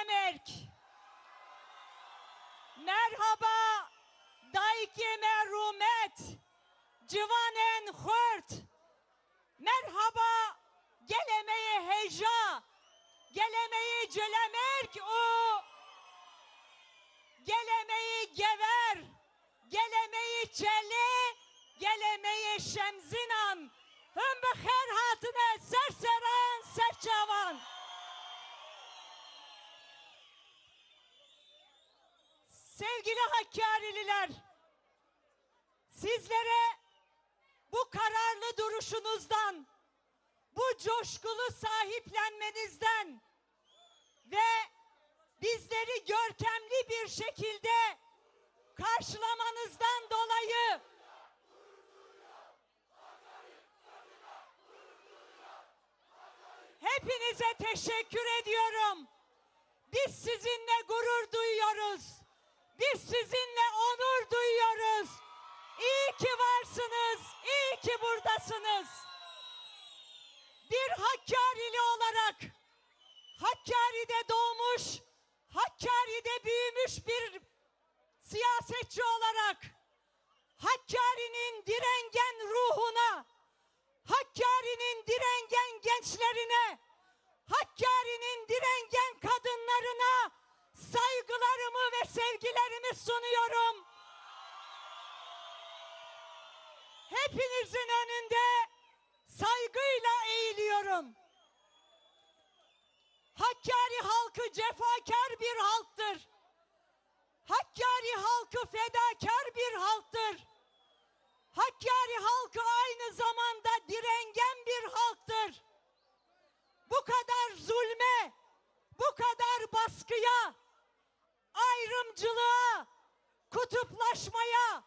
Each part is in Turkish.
Gelemerk. Merhaba Dayke Merumet. Civanen Hurt. Merhaba Gelemeyi Heja. Gelemeyi Celemerk o. Gelemeyi Gever. Gelemeyi Çeli. Gelemeyi Şemzinan. Hım her hatine serseran serçavan. Sevgili Hakkari'liler, sizlere bu kararlı duruşunuzdan, bu coşkulu sahiplenmenizden ve bizleri görkemli bir şekilde karşılamanızdan dolayı hepinize teşekkür ediyorum. Biz sizinle gurur duyuyoruz. Biz sizinle onur duyuyoruz. İyi ki varsınız. iyi ki buradasınız. Bir Hakkari'li olarak Hakkari'de doğmuş, Hakkari'de büyümüş bir siyasetçi olarak Hakkari'nin direngen ruhuna, Hakkari'nin direngen gençlerine, Hakkari'nin direngen kadınlarına saygılarımı ve sevgilerimi sunuyorum. Hepinizin önünde saygıyla eğiliyorum. Hakkari halkı cefakar bir halktır. Hakkari halkı fedakar bir halktır. Hakkari halkı aynı zamanda direngen bir halktır. Bu kadar zulme, bu kadar baskıya, ayrımcılığa, kutuplaşmaya,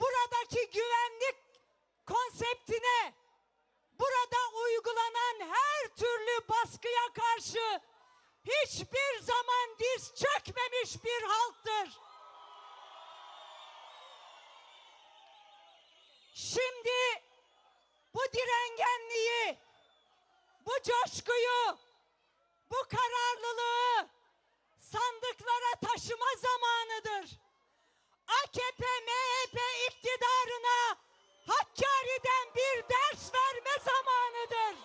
buradaki güvenlik konseptine, burada uygulanan her türlü baskıya karşı hiçbir zaman diz çökmemiş bir halktır. Şimdi bu direngenliği, bu coşkuyu, bu kararlılığı sandıklara taşıma zamanıdır. AKP, MHP iktidarına Hakkari'den bir ders verme zamanıdır.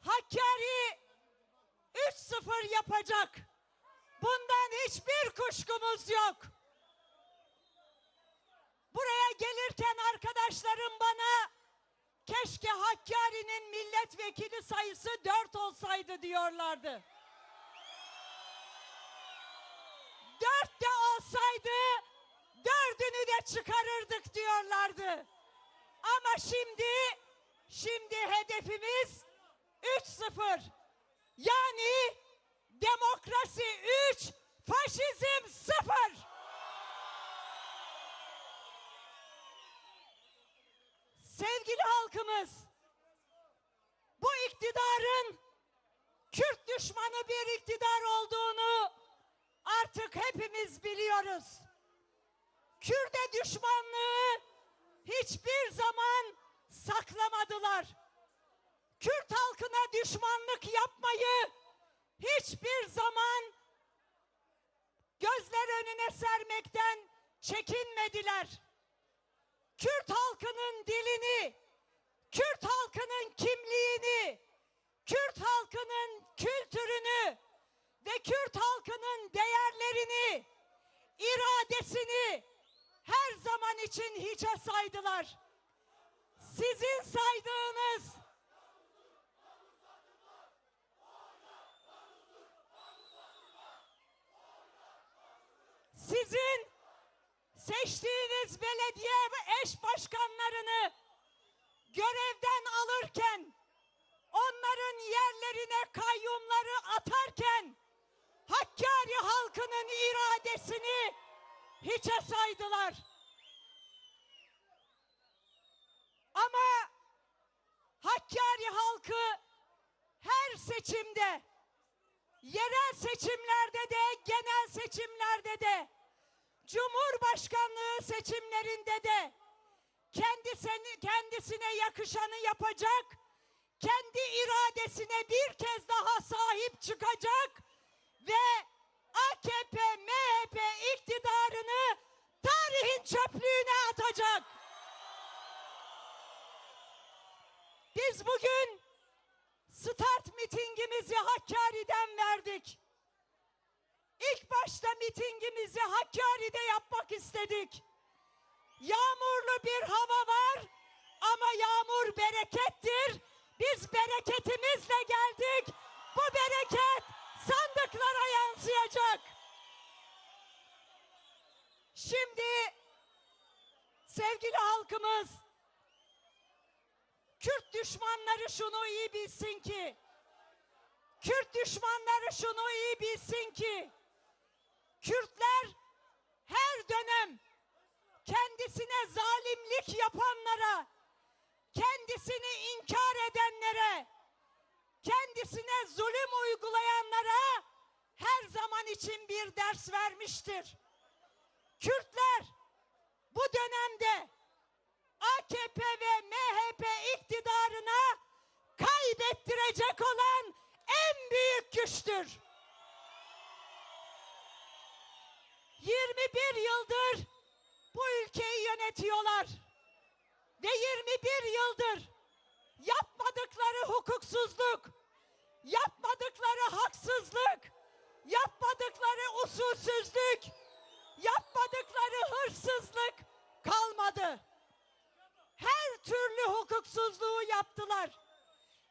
Hakkari 3-0 yapacak. Bundan hiçbir kuşkumuz yok. Buraya gelirken arkadaşlarım bana keşke Hakkari'nin milletvekili sayısı dört olsaydı diyorlardı. Dört de olsaydı dördünü de çıkarırdık diyorlardı. Ama şimdi, şimdi hedefimiz 3-0. Yani demokrasi 3, faşizm 0. Sevgili halkımız, bu iktidarın Kürt düşmanı bir iktidar olduğunu artık hepimiz biliyoruz. Kürde düşmanlığı hiçbir zaman saklamadılar. Kürt halkına düşmanlık yapmayı hiçbir zaman gözler önüne sermekten çekinmediler. Kürt halkının dilini, Kürt halkının kimliğini, Kürt halkının kültürünü ve Kürt halkının değerlerini, iradesini her zaman için hiçe saydılar. Sizin saydığınız sizin seçtiğiniz belediye ve eş başkanlarını görevden alırken onların yerlerine kayyumları atarken Hakkari halkının iradesini hiçe saydılar. Ama Hakkari halkı her seçimde yerel seçimlerde de genel seçimlerde de Cumhurbaşkanlığı seçimlerinde de kendisine, kendisine yakışanı yapacak, kendi iradesine bir kez daha sahip çıkacak ve AKP MHP iktidarını tarihin çöplüğüne atacak. Biz bugün start mitingimizi Hakkari'den verdik. Başta mitingimizi Hakkari'de yapmak istedik. Yağmurlu bir hava var ama yağmur berekettir. Biz bereketimizle geldik. Bu bereket sandıklara yansıyacak. Şimdi sevgili halkımız Kürt düşmanları şunu iyi bilsin ki Kürt düşmanları şunu iyi bilsin ki Kürtler her dönem kendisine zalimlik yapanlara, kendisini inkar edenlere, kendisine zulüm uygulayanlara her zaman için bir ders vermiştir. Kürtler bu dönemde AKP ve MHP iktidarına kaybettirecek olan en büyük güçtür. 21 yıldır bu ülkeyi yönetiyorlar. Ve 21 yıldır yapmadıkları hukuksuzluk, yapmadıkları haksızlık, yapmadıkları usulsüzlük, yapmadıkları hırsızlık kalmadı. Her türlü hukuksuzluğu yaptılar.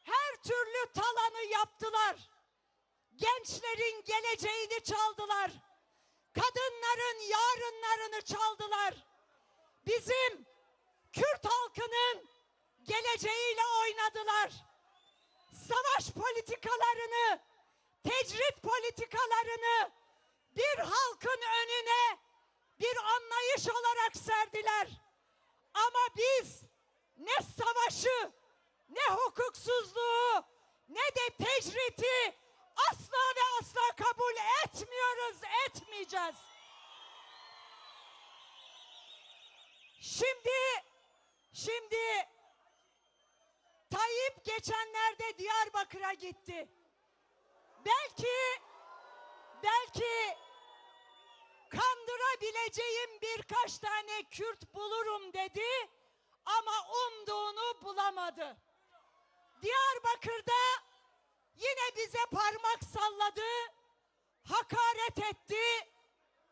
Her türlü talanı yaptılar. Gençlerin geleceğini çaldılar. Kadınların yarınlarını çaldılar. Bizim Kürt halkının geleceğiyle oynadılar. Savaş politikalarını, tecrit politikalarını bir halkın önüne bir anlayış olarak serdiler. Ama biz ne savaşı, ne hukuksuzluğu, ne de tecriti asla ve asla kabul etmiyoruz, etmeyeceğiz. Şimdi, şimdi Tayyip geçenlerde Diyarbakır'a gitti. Belki, belki kandırabileceğim birkaç tane Kürt bulurum dedi ama umduğunu bulamadı. Diyarbakır'da yine bize parmak salladı, hakaret etti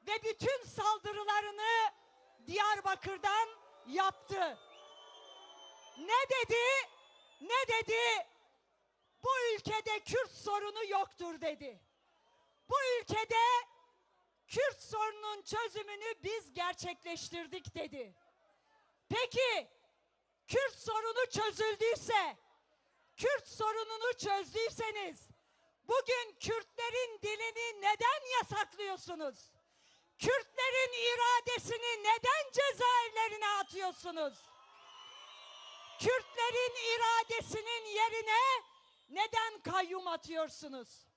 ve bütün saldırılarını Diyarbakır'dan yaptı. Ne dedi? Ne dedi? Bu ülkede Kürt sorunu yoktur dedi. Bu ülkede Kürt sorunun çözümünü biz gerçekleştirdik dedi. Peki Kürt sorunu çözüldüyse, Kürt sorununu çözdüyseniz bugün Kürtlerin dilini neden yasaklıyorsunuz? Kürtlerin iradesini neden cezaevlerine atıyorsunuz? Kürtlerin iradesinin yerine neden kayyum atıyorsunuz?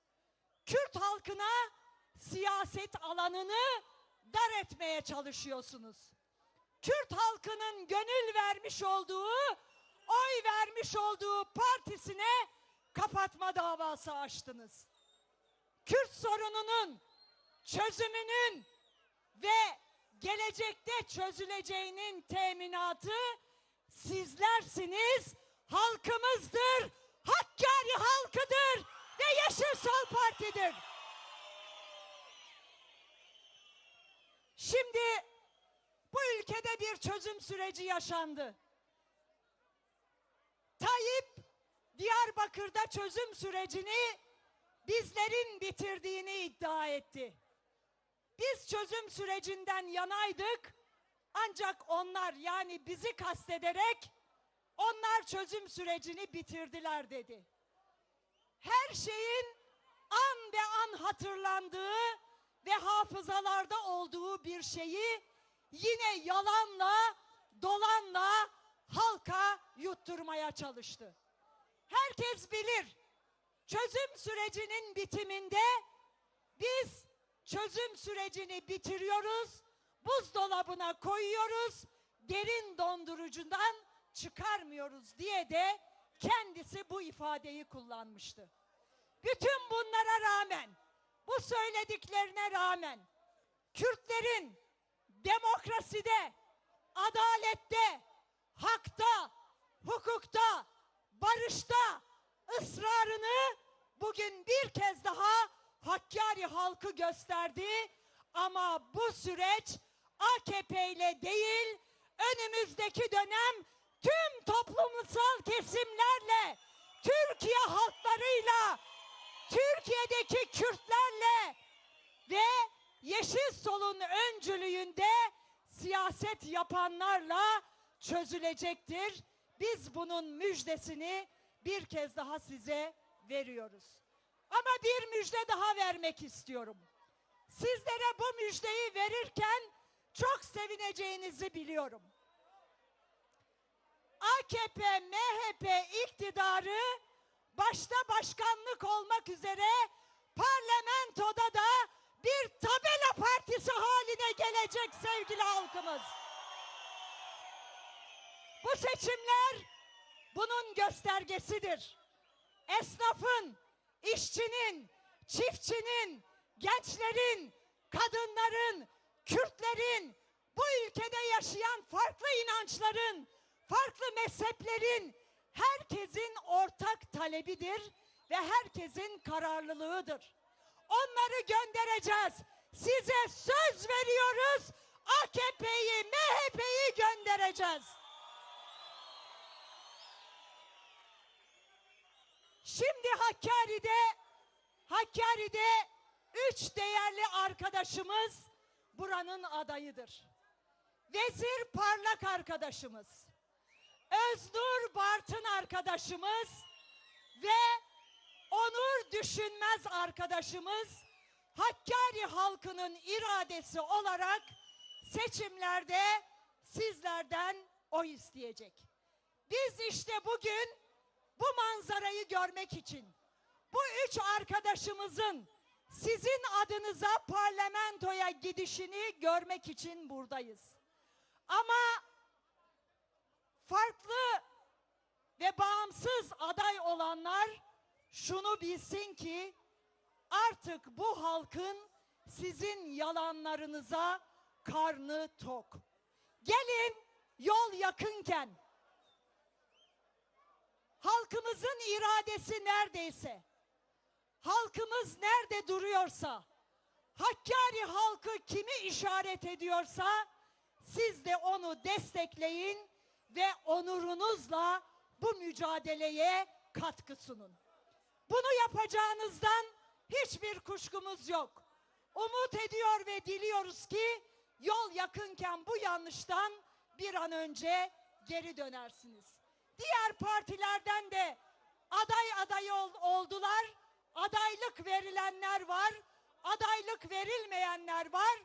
Kürt halkına siyaset alanını dar etmeye çalışıyorsunuz. Kürt halkının gönül vermiş olduğu, oy vermiş olduğu partisine kapatma davası açtınız. Kürt sorununun çözümünün ve gelecekte çözüleceğinin teminatı sizlersiniz, halkımızdır, Hakkari halkıdır ve Yeşil Sol Parti'dir. Şimdi bu ülkede bir çözüm süreci yaşandı. Tayyip Diyarbakır'da çözüm sürecini bizlerin bitirdiğini iddia etti. Biz çözüm sürecinden yanaydık ancak onlar yani bizi kastederek onlar çözüm sürecini bitirdiler dedi. Her şeyin an be an hatırlandığı ve hafızalarda olduğu bir şeyi yine yalanla, dolanla halka yutturmaya çalıştı. Herkes bilir. Çözüm sürecinin bitiminde biz çözüm sürecini bitiriyoruz, buzdolabına koyuyoruz, derin dondurucudan çıkarmıyoruz diye de kendisi bu ifadeyi kullanmıştı. Bütün bunlara rağmen, bu söylediklerine rağmen Kürtlerin demokraside, adalette, hakta, hukukta, barışta ısrarını bugün bir kez daha Hakkari halkı gösterdi. Ama bu süreç AKP ile değil, önümüzdeki dönem tüm toplumsal kesimlerle, Türkiye halklarıyla, Türkiye'deki Kürtlerle ve Yeşil Sol'un öncülüğünde siyaset yapanlarla çözülecektir. Biz bunun müjdesini bir kez daha size veriyoruz. Ama bir müjde daha vermek istiyorum. Sizlere bu müjdeyi verirken çok sevineceğinizi biliyorum. AKP, MHP iktidarı başta başkanlık olmak üzere parlamentoda da bir tabela partisi haline gelecek sevgili halkımız. Bu seçimler bunun göstergesidir. Esnafın, işçinin, çiftçinin, gençlerin, kadınların, Kürtlerin, bu ülkede yaşayan farklı inançların, farklı mezheplerin herkesin ortak talebidir ve herkesin kararlılığıdır. Onları göndereceğiz. Size söz veriyoruz. AKP'yi, MHP'yi göndereceğiz. Şimdi Hakkari'de Hakkari'de üç değerli arkadaşımız buranın adayıdır. Vezir Parlak arkadaşımız, Öznur Bartın arkadaşımız ve Onur Düşünmez arkadaşımız Hakkari halkının iradesi olarak seçimlerde sizlerden oy isteyecek. Biz işte bugün bu manzarayı görmek için bu üç arkadaşımızın sizin adınıza parlamentoya gidişini görmek için buradayız. Ama farklı ve bağımsız aday olanlar şunu bilsin ki artık bu halkın sizin yalanlarınıza karnı tok. Gelin yol yakınken halkımızın iradesi neredeyse, halkımız nerede duruyorsa, Hakkari halkı kimi işaret ediyorsa siz de onu destekleyin ve onurunuzla bu mücadeleye katkı sunun. Bunu yapacağınızdan hiçbir kuşkumuz yok. Umut ediyor ve diliyoruz ki yol yakınken bu yanlıştan bir an önce geri dönersiniz. Diğer partilerden de aday adayı ol- oldular. Adaylık verilenler var. Adaylık verilmeyenler var.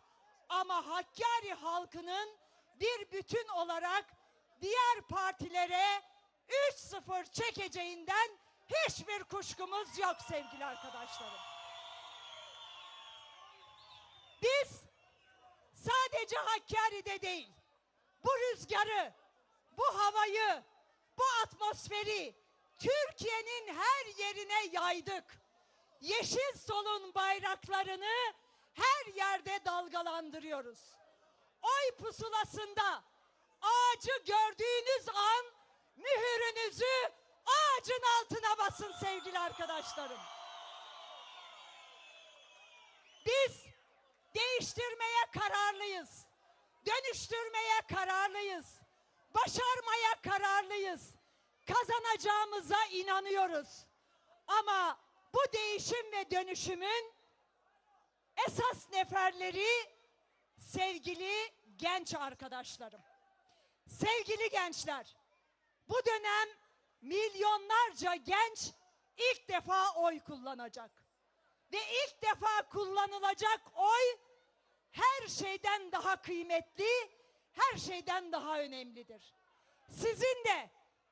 Ama Hakkari halkının bir bütün olarak diğer partilere 3-0 çekeceğinden hiçbir kuşkumuz yok sevgili arkadaşlarım. Biz sadece Hakkari'de değil, bu rüzgarı, bu havayı, bu atmosferi Türkiye'nin her yerine yaydık. Yeşil solun bayraklarını her yerde dalgalandırıyoruz. Oy pusulasında ağacı gördüğünüz an mühürünüzü ağacın altına basın sevgili arkadaşlarım. Biz değiştirmeye kararlıyız. Dönüştürmeye kararlıyız. Başarmaya kararlıyız. Kazanacağımıza inanıyoruz. Ama bu değişim ve dönüşümün esas neferleri sevgili genç arkadaşlarım. Sevgili gençler, bu dönem milyonlarca genç ilk defa oy kullanacak. Ve ilk defa kullanılacak oy her şeyden daha kıymetli, her şeyden daha önemlidir. Sizin de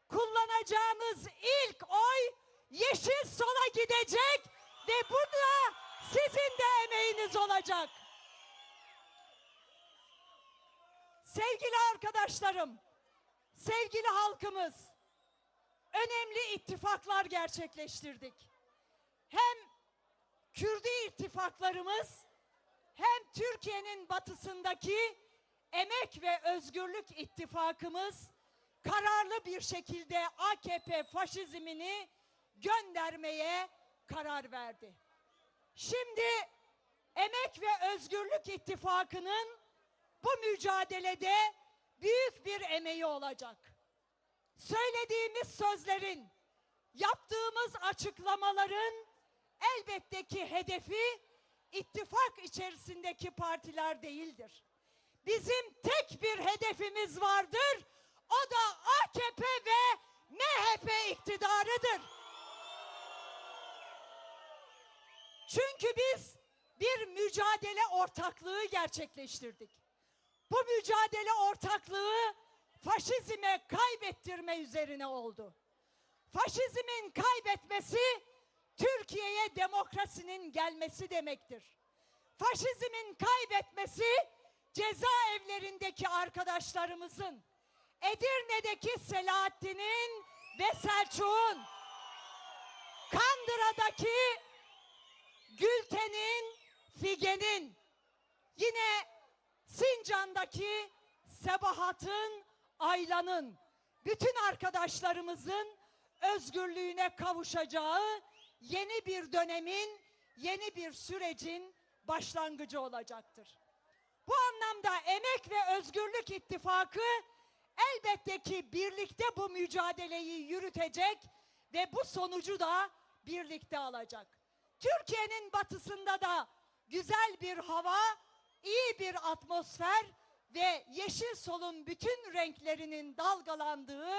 kullanacağınız ilk oy yeşil sola gidecek ve burada sizin de emeğiniz olacak. Sevgili arkadaşlarım, sevgili halkımız, önemli ittifaklar gerçekleştirdik. Hem Kürdi ittifaklarımız hem Türkiye'nin batısındaki Emek ve Özgürlük ittifakımız kararlı bir şekilde AKP faşizmini göndermeye karar verdi. Şimdi Emek ve Özgürlük ittifakının bu mücadelede büyük bir emeği olacak. Söylediğimiz sözlerin, yaptığımız açıklamaların elbette ki hedefi ittifak içerisindeki partiler değildir. Bizim tek bir hedefimiz vardır. O da AKP ve MHP iktidarıdır. Çünkü biz bir mücadele ortaklığı gerçekleştirdik. Bu mücadele ortaklığı faşizme kaybettirme üzerine oldu. Faşizmin kaybetmesi Türkiye'ye demokrasinin gelmesi demektir. Faşizmin kaybetmesi cezaevlerindeki arkadaşlarımızın, Edirne'deki Selahattin'in ve Selçuk'un, Kandıra'daki Gülten'in, Figen'in, yine Sincan'daki Sebahat'ın, Aylan'ın, bütün arkadaşlarımızın özgürlüğüne kavuşacağı yeni bir dönemin, yeni bir sürecin başlangıcı olacaktır. Anlamda Emek ve Özgürlük İttifakı elbette ki birlikte bu mücadeleyi yürütecek ve bu sonucu da birlikte alacak. Türkiye'nin batısında da güzel bir hava, iyi bir atmosfer ve yeşil solun bütün renklerinin dalgalandığı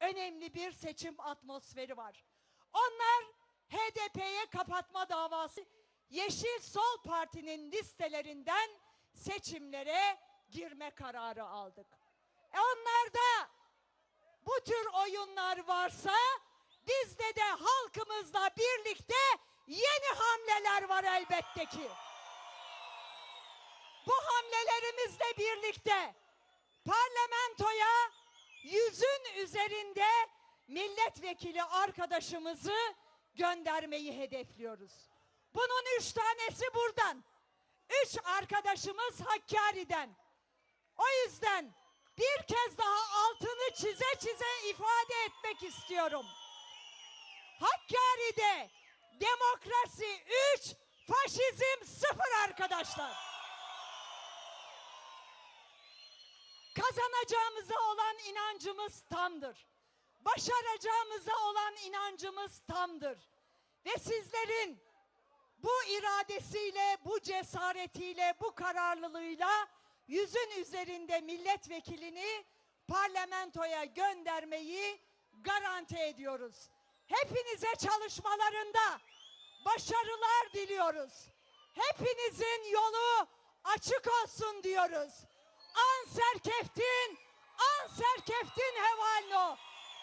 önemli bir seçim atmosferi var. Onlar HDP'ye kapatma davası Yeşil Sol Parti'nin listelerinden seçimlere girme kararı aldık. E onlarda bu tür oyunlar varsa bizde de halkımızla birlikte yeni hamleler var elbette ki. Bu hamlelerimizle birlikte parlamentoya yüzün üzerinde milletvekili arkadaşımızı göndermeyi hedefliyoruz. Bunun üç tanesi buradan. Üç arkadaşımız Hakkari'den. O yüzden bir kez daha altını çize çize ifade etmek istiyorum. Hakkari'de demokrasi 3, faşizm 0 arkadaşlar. Kazanacağımıza olan inancımız tamdır. Başaracağımıza olan inancımız tamdır. Ve sizlerin bu iradesiyle, bu cesaretiyle, bu kararlılığıyla yüzün üzerinde milletvekilini parlamentoya göndermeyi garanti ediyoruz. Hepinize çalışmalarında başarılar diliyoruz. Hepinizin yolu açık olsun diyoruz. An serkeftin, an serkeftin hevalno.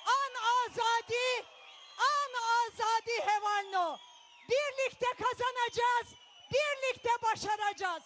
An azadi, an azadi hevalno. Birlikte kazanacağız, birlikte başaracağız.